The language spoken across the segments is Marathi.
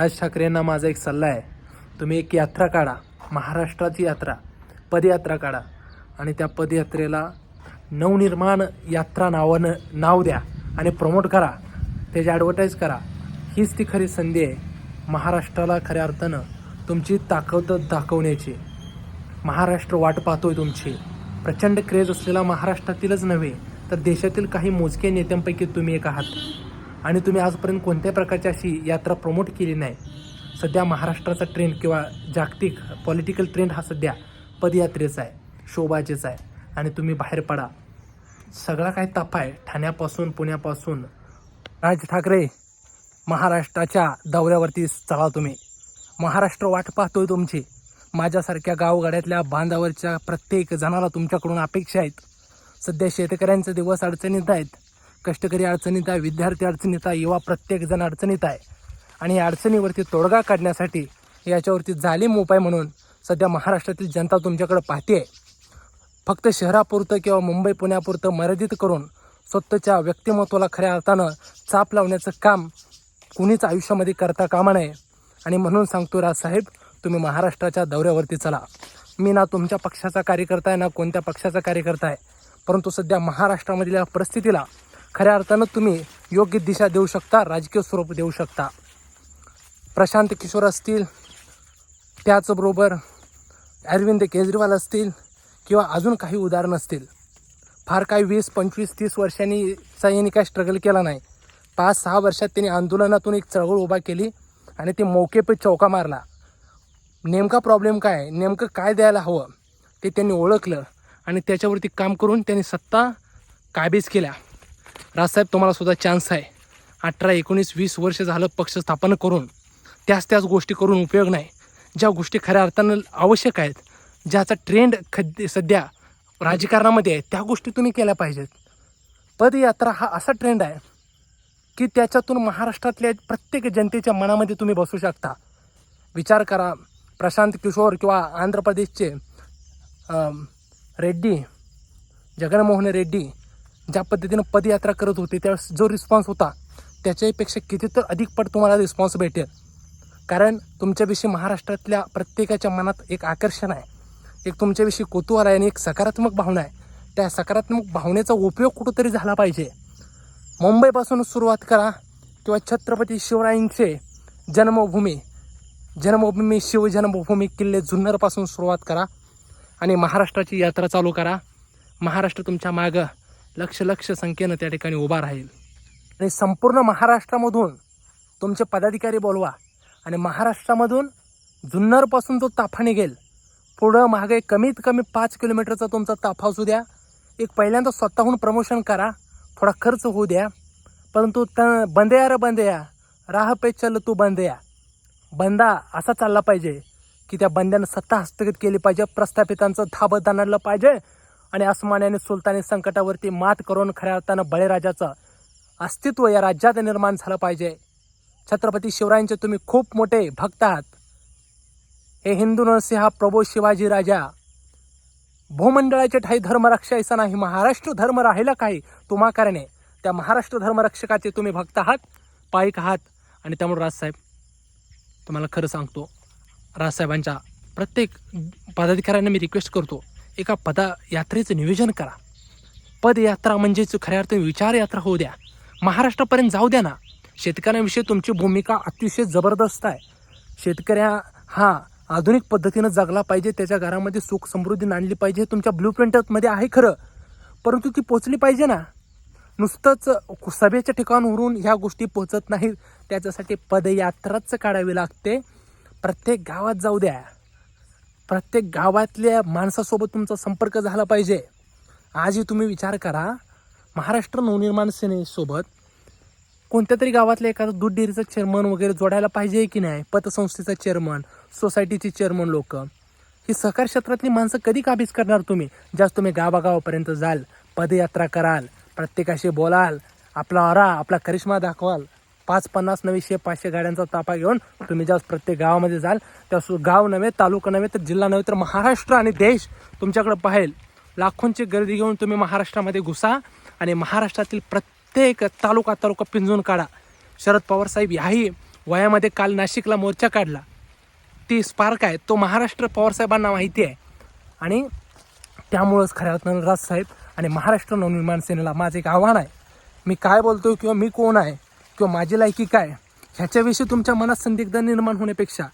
राज ठाकरेंना माझा एक सल्ला आहे. तुम्ही एक यात्रा काढा. महाराष्ट्राची यात्रा. पदयात्रा काढा. आणि त्या पदयात्रेला नवनिर्माण यात्रा नावानं नाव द्या आणि प्रमोट करा. त्याची ॲडव्हर्टाईज करा. हीच ती खरी संधी आहे. महाराष्ट्राला खऱ्या अर्थानं तुमची ताकद दाखवण्याची. महाराष्ट्र वाट पाहतोय तुमची. प्रचंड क्रेज असलेला महाराष्ट्रातीलच नव्हे तर देशातील काही मोजके नेत्यांपैकी तुम्ही एक आहात. आणि तुम्ही आजपर्यंत कोणत्या प्रकारची अशी यात्रा प्रमोट केली नाही. सध्या महाराष्ट्राचा ट्रेंड किंवा जागतिक पॉलिटिकल ट्रेंड हा सध्या पदयात्रेचा आहे शोभाचेचा आहे. आणि तुम्ही बाहेर पडा. सगळा काय ताप आहे. ठाण्यापासून पुण्यापासून. राज ठाकरे महाराष्ट्राच्या दौऱ्यावरती चला तुम्ही. महाराष्ट्र वाट पाहतोय तुमची. माझ्यासारख्या गावगाड्यातल्या बांधावरच्या प्रत्येक जणाला तुमच्याकडून अपेक्षा आहेत. सध्या शेतकऱ्यांचे दिवस अडचणीत आहेत. कष्टकरी अडचणीत आहे विद्यार्थी अडचणीत आहे युवा प्रत्येकजण अडचणीत आहे. आणि या अडचणीवरती तोडगा काढण्यासाठी याच्यावरती जालीम उपाय म्हणून सध्या महाराष्ट्रातील जनता तुमच्याकडे पाहते आहे. फक्त शहरापुरतं किंवा मुंबई पुण्यापुरतं मर्यादित करून स्वतःच्या व्यक्तिमत्वाला खऱ्या अर्थानं चाप लावण्याचं काम कुणीच आयुष्यामध्ये करता कामा नये. आणि म्हणून सांगतो राजसाहेब तुम्ही महाराष्ट्राच्या दौऱ्यावरती चला. मी ना तुमच्या पक्षाचा कार्यकर्ता आहे ना कोणत्या पक्षाचा कार्यकर्ता आहे. परंतु सध्या महाराष्ट्रामधील परिस्थितीला खऱ्या अर्थानं तुम्ही योग्य दिशा देऊ शकता राजकीय स्वरूप देऊ शकता. प्रशांत किशोर असतील त्याचबरोबर अरविंद केजरीवाल असतील किंवा अजून काही उदाहरणं असतील. फार काही वीस पंचवीस तीस वर्षांनी चा यांनी काय स्ट्रगल केला नाही. पाच सहा वर्षात त्यांनी आंदोलनातून एक चळवळ उभा केली आणि ते मौके पे चौका मारला. नेमका प्रॉब्लेम काय नेमकं काय द्यायला हवं? ते त्यांनी ओळखलं आणि त्याच्यावरती काम करून त्यांनी सत्ता काबीज केल्या. राजसाहेब तुम्हाला सुद्धा चान्स आहे. अठरा एकोणीस वीस वर्ष झालं पक्ष स्थापन करून त्याच त्याच गोष्टी करून उपयोग नाही. ज्या गोष्टी खऱ्या अर्थानं आवश्यक आहेत ज्याचा ट्रेंड खद सध्या राजकारणामध्ये आहे त्या गोष्टी तुम्ही केल्या पाहिजेत. पदयात्रा हा असा ट्रेंड आहे की त्याच्यातून महाराष्ट्रातल्या प्रत्येक जनतेच्या मनामध्ये तुम्ही बसू शकता. विचार करा प्रशांत किशोर किंवा आंध्र प्रदेशचे रेड्डी जगनमोहन रेड्डी ज्या पद्धतीनं पदयात्रा करत होते त्यावेळेस जो रिस्पॉन्स होता त्याच्यापेक्षा किती तर अधिक पट तुम्हाला रिस्पॉन्स भेटेल. कारण तुमच्याविषयी महाराष्ट्रातल्या प्रत्येकाच्या मनात एक आकर्षण आहे. एक तुमच्याविषयी कुतूहल आहे आणि एक सकारात्मक भावना आहे. त्या सकारात्मक भावनेचा उपयोग कुठंतरी झाला पाहिजे. मुंबईपासून सुरुवात करा किंवा छत्रपती शिवरायांचे जन्मभूमी जन्मभूमी शिवजन्मभूमी किल्ले जुन्नरपासून सुरुवात करा आणि महाराष्ट्राची यात्रा चालू करा. महाराष्ट्र तुमच्या मागं. लक्ष लक्ष संख्येनं त्या ठिकाणी उभा राहील. आणि संपूर्ण महाराष्ट्रामधून तुमचे पदाधिकारी बोलवा. आणि महाराष्ट्रामधून जुन्नरपासून जो ताफा निघेल. पुढं मागे कमीत कमी पाच किलोमीटरचा तुमचा ताफा असू द्या. एक पहिल्यांदा स्वतःहून प्रमोशन करा. थोडा खर्च होऊ द्या. परंतु त बंदया रे बंदया. राह पे चल तू बंदया. बंदा असा चालला पाहिजे की त्या बंद्यानं सत्ता हस्तगत केली पाहिजे प्रस्थापितांचं धाबत आणलं पाहिजे आणि अस्मान्याने आणि सुलतानी संकटावरती मात करून खऱ्या अर्थानं बळीराजाचं अस्तित्व या राज्यात निर्माण झालं पाहिजे. छत्रपती शिवरायांचे तुम्ही खूप मोठे भक्त आहात. हे हिंदू नरसिंह प्रभू शिवाजी राजा भूमंडळाचे ठाई धर्मरक्षायचा नाही महाराष्ट्र धर्म राहिला काही तुम्हा कारणे त्या महाराष्ट्र धर्मरक्षकाचे तुम्ही भक्त आहात पाईक आहात. आणि त्यामुळे राजसाहेब तुम्हाला खरं सांगतो राजसाहेबांच्या प्रत्येक पदाधिकाऱ्यांना मी रिक्वेस्ट करतो एका पदयात्रेचं नियोजन करा. पदयात्रा म्हणजेच खऱ्या अर्थाने विचारयात्रा होऊ द्या. महाराष्ट्रापर्यंत जाऊ द्या ना. शेतकऱ्यांविषयी तुमची भूमिका अतिशय जबरदस्त आहे. शेतकऱ्या हा आधुनिक पद्धतीनं जगला पाहिजे त्याच्या घरामध्ये सुख समृद्धी आणली पाहिजे तुमच्या ब्ल्यू प्रिंटमध्ये आहे खरं. परंतु ती पोचली पाहिजे ना. नुसतंच सभेच्या ठिकाणावरून ह्या गोष्टी पोचत नाहीत. त्याच्यासाठी पदयात्राच काढावी लागते. प्रत्येक गावात जाऊ द्या. प्रत्येक गावातल्या माणसासोबत तुमचा संपर्क झाला पाहिजे. आजही तुम्ही विचार करा महाराष्ट्र नवनिर्माण सेनेसोबत कोणत्या तरी गावातल्या एखादं दूध डेअरीचा चेअरमन वगैरे जोडायला पाहिजे की नाही? पतसंस्थेचा चेअरमन सोसायटीचे चेअरमन लोक. ही सहकार क्षेत्रातली माणसं कधी काबीज करणार तुम्ही? जास्त तुम्ही गावागावापर्यंत जाल पदयात्रा कराल प्रत्येकाशी बोलाल आपला अरा आपला करिश्मा दाखवाल. पाच पन्नास नवीशे पाचशे गाड्यांचा तापा घेऊन तुम्ही ज्या प्रत्येक गावामध्ये जाल त्या गाव नव्हे तालुका नव्हे तर जिल्हा नव्हे तर महाराष्ट्र आणि देश तुमच्याकडे पाहेल. लाखोंची गर्दी घेऊन तुम्ही महाराष्ट्रामध्ये घुसा आणि महाराष्ट्रातील प्रत्येक तालुका तालुका पिंजून काढा. शरद पवार साहेब ह्याही वयामध्ये काल नाशिकला मोर्चा काढला. ती स्पार्क आहे तो महाराष्ट्र पवारसाहेबांना माहिती आहे. आणि त्यामुळंच खऱ्या अर्थानं राजसाहेब आणि महाराष्ट्र नवनिर्माण सेनेला माझं एक आव्हान आहे. मी काय बोलतो किंवा मी कोण आहे किंवा माझी लायकी काय ह्याच्याविषयी तुमच्या मनात संदिग्ध निर्माण होण्यापेक्षा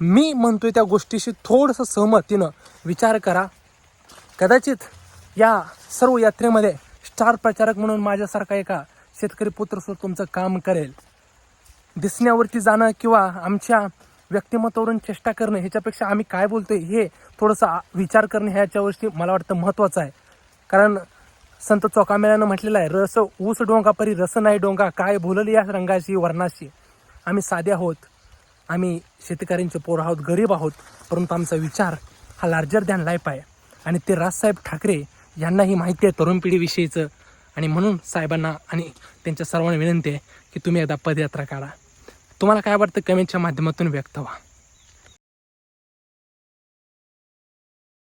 मी म्हणतोय त्या गोष्टीशी थोडंसं सहमतीनं विचार करा. कदाचित या सर्व यात्रेमध्ये स्टार प्रचारक म्हणून माझ्यासारखा एका शेतकरी पुत्रसुद्धा तुमचं काम करेल. दिसण्यावरती जाणं किंवा आमच्या व्यक्तिमत्वावरून चेष्टा करणं ह्याच्यापेक्षा आम्ही काय बोलतोय हे थोडंसं विचार करणं ह्याच्यावरती मला वाटतं महत्त्वाचं आहे. कारण संत चोकामेळ्यानं म्हटलेलं आहे रस ऊस डोंगा परी रस नाही डोंगा काय भुलली या रंगाशी वर्णाशी? आम्ही साधे आहोत आम्ही शेतकऱ्यांचे पोर आहोत गरीब आहोत परंतु आमचा विचार हा लार्जर दॅन लाईफ आहे. आणि ते राजसाहेब ठाकरे यांनाही माहिती आहे तरुण पिढीविषयीचं. आणि म्हणून साहेबांना आणि त्यांच्या सर्वांना विनंती आहे की तुम्ही एकदा पदयात्रा काढा. तुम्हाला काय वाटतं? कमेंटच्या माध्यमातून व्यक्त व्हा.